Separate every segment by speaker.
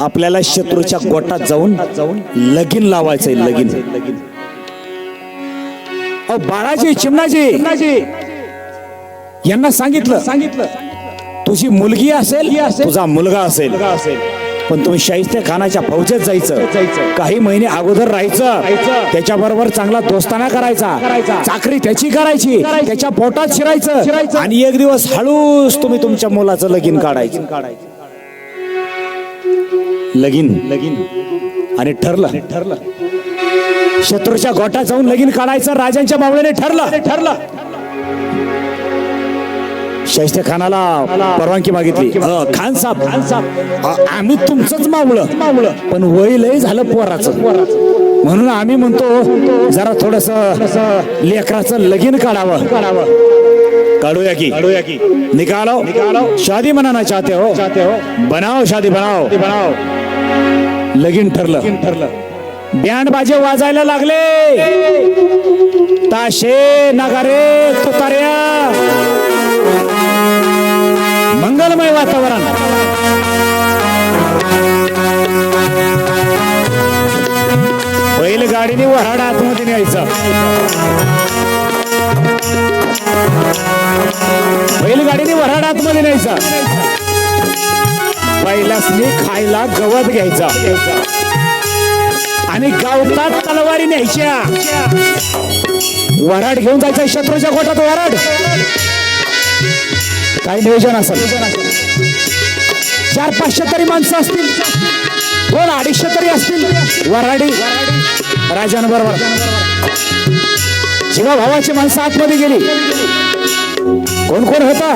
Speaker 1: आपल्याला शत्रूच्या गोटात जाऊन जाऊन लगीन लावायचंय लगीन. अहो, बाळाजी चिमणाजी. यांना सांगितलं सांगितलं. तुझी मुलगी असेल तुझा मुलगा असेल. पण तुम्ही शाहिस्ते खानाच्या फौजेत जायचं. काही महिने अगोदर राहायचं. त्याच्या बरोबर चांगला दोस्ताना करायचा. चाकरी त्याची करायची. त्याच्या पोटात शिरायचं. आणि एक दिवस हळूच तुम्ही तुमच्या मुलाचं लगीन काढायचं. लगीन. लगीन. आणि ठरलं. ठरलं. शत्रूच्या गोटात जाऊन लगीन काढायचं राजांच्या मावळ्याने ठरलं. ठरलं. शाहिस्ते खानाला परवानगी मागितली. अ, खान साहेब खान साहेब अ, आम्ही तुमचंच मावळं. मावळं. पण वय लय झालं पोराचं. म्हणून आम्ही म्हणतो जरा थोडस लेकराचं लगीन काढावं. काढावं. काढूया की? काढूया की. निकालो. निकालो. शादी मनाना चाहते हो? चाहते हो. बनाओ शादी बनाओ. बनाओ. लगीन ठरलं. ठरलं. बँड बाजे वाजायला लागले. ताशे नगारे तुतार्या मंगलमय वातावरण. बैलगाडीने वराड आतमध्ये न्यायचं. बैलगाडीने वराड आतमध्ये न्यायचा. बैलासनी खायला गवत घ्यायचा. आणि गावतात तलवारी न्यायच्या. वराड घेऊन जायचं शत्रूच्या गोटात वराड काही नियोजन असेल. चार पाचशे तरी माणसं असतील. दोन अडीचशे तरी असतील. वराडी राजांबरोबर. जेव्हा भावाची माणसं आतमध्ये गेली. कोण कोण होता?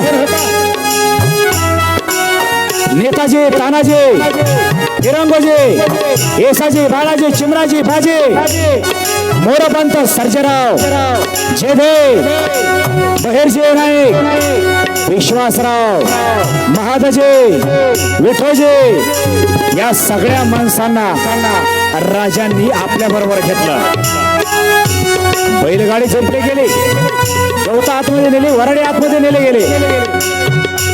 Speaker 1: नेताजी तानाजी तिरंगोजी येसाजी बाळाजी चिमराजी भाजी मोरपंत सर्जेराव जेधे बहिरजी नाईक विश्वासराव महादजे विठोजी या सगळ्या माणसांना राजांनी आपल्या बरोबर घेतलं. बैलगाडी संपली गेले. गवता आतमध्ये नेले वराडे आतमध्ये नेले गेले.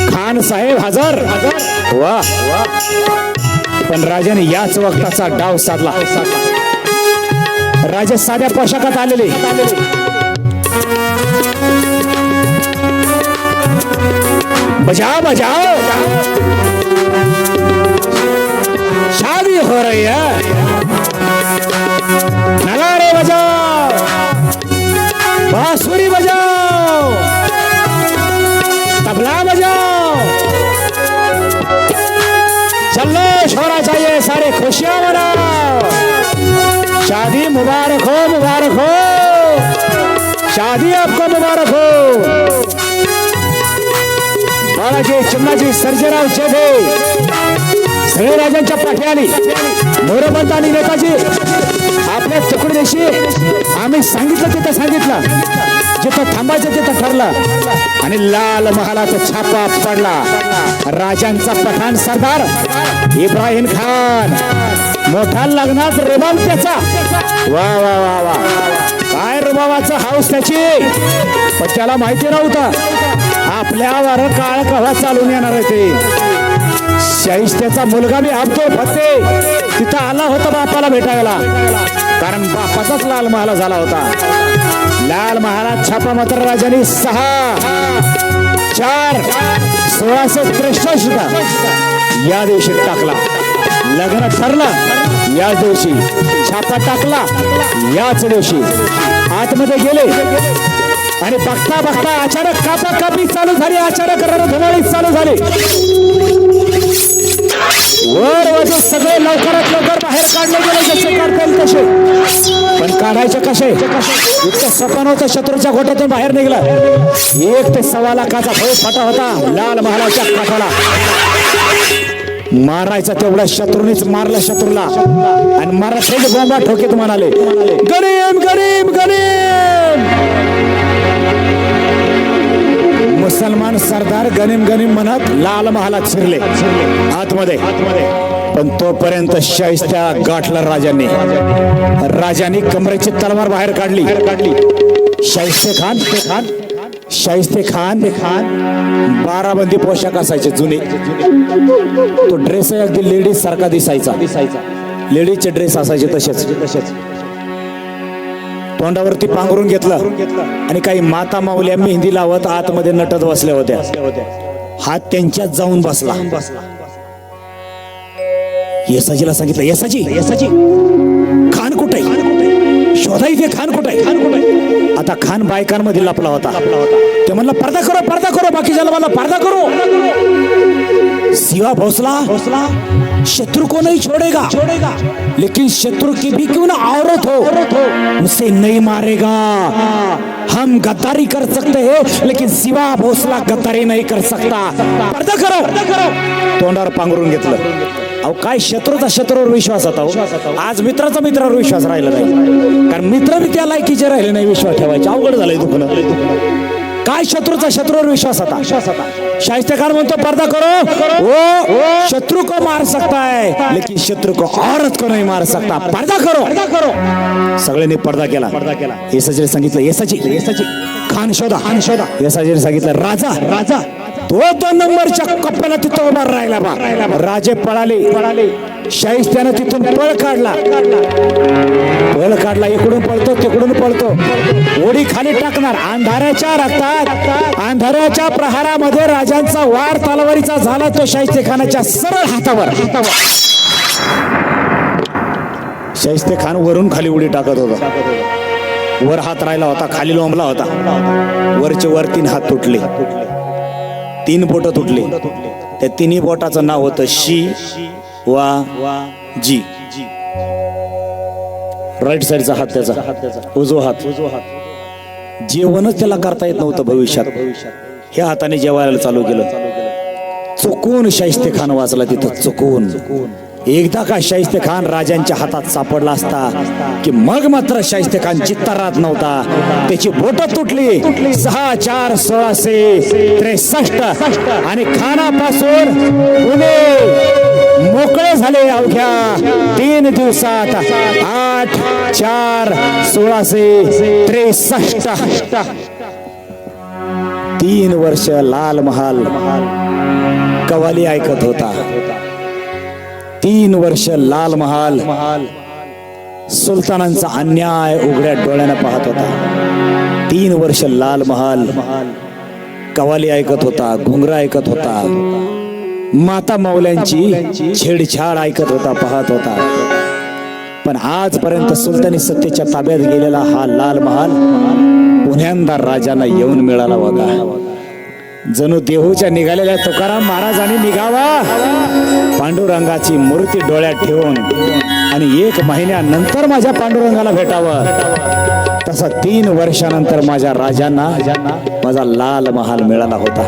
Speaker 1: खान साहेब हजर हजर. वा. पण राजाने याच वक्ताचा डाव साधला. राजा साध्या पोशाखात आलेले. बजाओ बजाओ. शादी हो रही है. शादी आपको मुबारक हो। बाळाजी चिन्नाजी सर्जेराव जेधे सगळे राजांच्या पाठी आली मोरपंत आणि नेताजी आपल्या तुकडीशी आम्ही सांगितलं तिथं सांगितलं. जिथं थांबायचं तिथं ठरलं. आणि लाल महालाचा छापा पडला. राजांचा पठाण सरदार इब्राहिम खान. मोठा लग्नात रुबाब त्याचा. वा वा वा वा. काय रुबाबाचं हाऊस त्याची? पण त्याला माहिती नव्हतं. आपल्यावर काळ कवा चालून येणार आहे ते? शाहिस्त्याचा मुलगा मी आपतो फते तिथं आला होता बापाला भेटायला. कारण बापाचाच लाल महाला झाला होता. महाराज छापा मात्र राजाने सहा चार सोळाशे त्रेसष्ट या दिवशी टाकला. लग्न ठरलं याच दिवशी छापा टाकला याच दिवशी आतमध्ये गेले. आणि बघता बघता अचानक कापा कापी चालू झाली अचानक रणधुमाळी चालू झाली. वर वाजे सगळे लवकरात लवकर बाहेर काढले गेले जसे काढता येईल तसे पण काढायचे कसे? इतकं सपन होतं शत्रूच्या गोट्यातून बाहेर निघला. एक ते सव्वा लाखाचा फळ फाटा होता लाल महालाच्या काठाला. मारायचा तेवढा शत्रूनेच मारला शत्रूला. आणि मराठीच बोंबा ठोकीत म्हणाले गरीब गरीब गरीब! मुसलमान सरदार गनिम गनिम म्हणत लाल महालात शिरले. आतमध्ये. पण तोपर्यंत शाहिस्त्या गाठला राजांनी. राजांनी कमरेची तलवार बाहेर काढली. काढली शाहिस्ते खान ते खान शाहिस्ते खान खान बाराबंदी पोशाख असायचे जुने. तो ड्रेस अगदी लेडीज सारखा दिसायचा. दिसायचा लेडीजचे ड्रेस असायचे तसेच तसेच. तोंडावरती पांघरून घेतलं. आणि काही माता माऊल्या मेहंदी लावत आतमध्ये नटत बसल्या होत्या. हात त्यांच्यात जाऊन बसला. येसाजीला सांगितलं येसाजी! येसाजी! खान कुठे शोधा इथे खान कुठे खान कुठे आता खान बायकांमध्ये लपला होता. ते म्हणलं पर्दा करो पर्दा करो बाकीच्या मला पर्दा करो. सिवा भोसला? भोसला? शत्रु को नहीं छोड़ेगा। छोड़ेगा लेकिन शत्रु की भी क्यों ना औरत हो? उसे नहीं मारेगा। हम गद्दारी कर सकते हैं लेकिन शिवा भोसला गद्दारी नहीं कर सकता। पर्दा करो। तोंडावर पांघरून घेतलं। अहो काय शत्रूचा शत्रूवर विश्वास होता हो? आज मित्राचा मित्रावर विश्वास राहिला नाही. कारण मित्र बी त्या लायकीचे राहिले नाही विश्वास ठेवायचे. अवघड झालंय दुखणं. काय शत्रूचा? शत्रूवर विश्वास होता. शाहिस्तेखान म्हणतो पर्दा करो. वो शत्रु को मार सकता है लेकिन शत्रु को औरत को नहीं मार सकता. पर्दा करो. पर्दा करो. सगळ्यांनी पर्दा केला. पर्दा केला. येसाजीने सांगितलं येसाची येसाची खान शोधा. खान शोधा. येसाजीने सांगितलं राजा राजा. तो दोन नंबरच्या कप्प्याला तिथं उभा राहिला बा. राजे पळाले. पळाले शाहिस्त्यानं तिथून पळ काढला. पळ काढला. इकडून पळतो तिकडून पळतो. ओढी खाली टाकणार. अंधाऱ्याच्या रक्तात अंधाऱ्याच्या प्रहारामध्ये राजांचा वार तलवारीचा झाला तो शाहिस्ते खानाच्या सरळ हातावर. शाहिस्ते खान वरून खाली उडी टाकत होता. वर हात राहिला होता खाली लोंबला होता. वरचे वर तीन हात तुटले. तीन बोट तुटले. त्या तिन्ही बोटाचं नाव होतं शी वा जी. राईट साईडचा हात त्याचा. उजवा हात. उजवा हात जेवणच त्याला करता येत नव्हतं भविष्यात. ह्या हाताने जेवायला चालू केलं. चुकून शाहिस्ते खान वाचला तिथं. चुकून. एकदा का शाहिस्ते खान राजांच्या हातात सापडला असता की मग मात्र शाहिस्ते खान चित्ता राहत नव्हता. त्याची बोट तुटली. सहा चार सोळाशे त्रेसष्ट. आणि खानापासून पुणे मोकळे झाले अवघ्या तीन दिवसात. आठ चार सोळाशे त्रेसष्ट. तीन वर्ष लाल महाल कवाली ऐकत होता. तीन वर्ष लाल महाल सुलतानांचा अन्याय उघड्या डोळ्यानं पाहत होता. तीन वर्ष लाल महाल कवाली ऐकत होता घुंगरा ऐकत होता माता मौल्यांची छेडछाड ऐकत होता पाहत होता. पण आजपर्यंत सुलतानी सत्तेच्या ताब्यात गेलेला हा लाल महाल पुण्यांदा राजांना येऊन मिळाला बघा जणू देहूच्या निघालेल्या तुकाराम महाराजांनी निघावा. पांडुरंगाची मूर्ती डोळ्यात ठेवून आणि एक महिन्यानंतर माझ्या पांडुरंगाला भेटावं. तसा तीन वर्षानंतर माझ्या राजांना माझा लाल महाल मिळाला होता.